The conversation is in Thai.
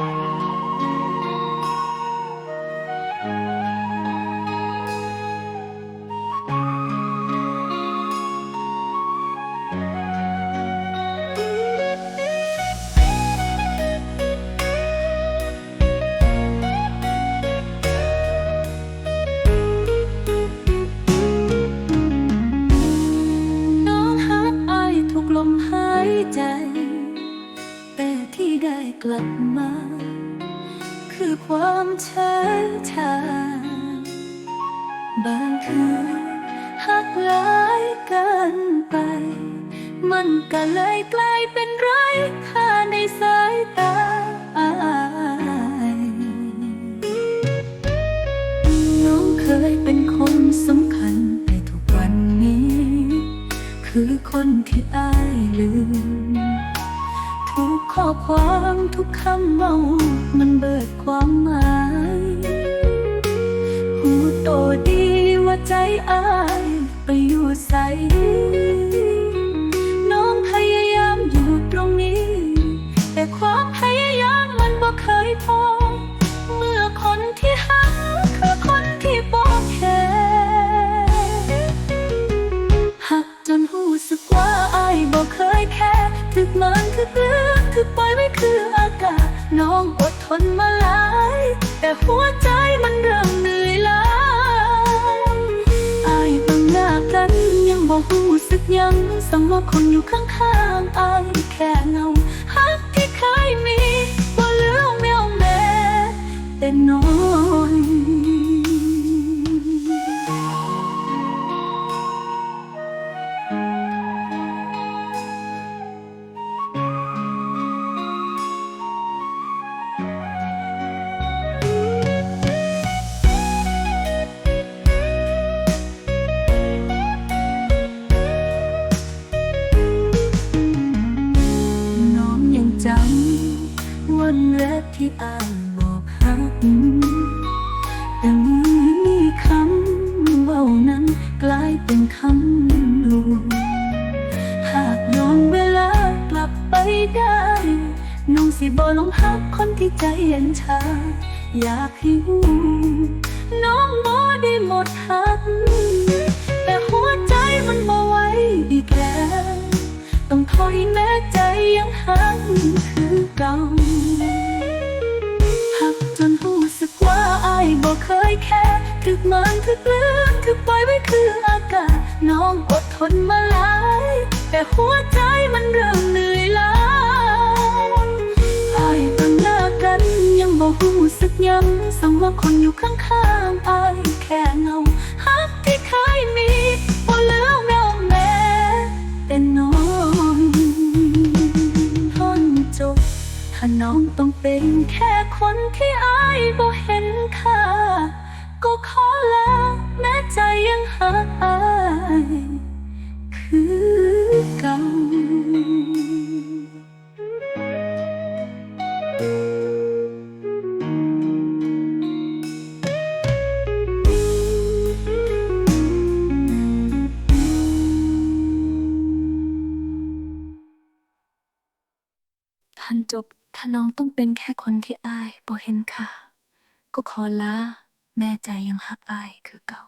น้ ลับมา คือความเฉยชาบางคืนหักหลายเกินไป มันก็เลยกลายเป็นไร้ค่าในสายตา ความทุกคำเมา มันเบิดความหมาย หูโตดีว่าใจอายไปอยู่ใส น้องพยายามอยู่ตรงนี้ แต่ความพยายามมันบ่เคยพอ เมื่อคนที่หักคือคนที่บอกแค่หักจนหูสึกว่าอายบอกเคยแค่ถึกมันถึกเลือ น้องอดทนมาหลาย แต่หัวใจมันเริ่มเหนื่อยล้าอายบังหน้ากันยังบอกหูสึกยังสมว่าคนอยู่ข้างๆอายแค่เงาฮักที่เคยมีำวักที่อาบอกฮักแต่มื่อมีคำเว่านั้นกลายเป็นคำลวงหากย้อนเวลากลับไปได้น้องสิบ่ลงหักคนที่ใจเย็นชา อยากให้รู้น้องบ่ได้หมดหักแต่หั ถึกมันถึกเลือกถึกปล่อยไว้คืออากาศ น้องอดทนมาหลาย แต่หัวใจมันเริ่มเหนื่อยล้าอายตั้งหน้ากันยังบ่รู้สึกยังสมว่าคนอยู่ข้างๆอายแค่เงาหักที่เคยมีบ่เหลือแมวแม่แต่น้องทนจบถ้าน้องต้องเป็นแค่คนที่อายบ่เห็นค่า ก็ขอลาแม้ใจยังหักอายคือเก่าท่านจบถ้าน้องต้องเป็นแค่คนที่อายบ่เห็นค่าก็ขอลา แม่ใจยังหักอายคือเก่า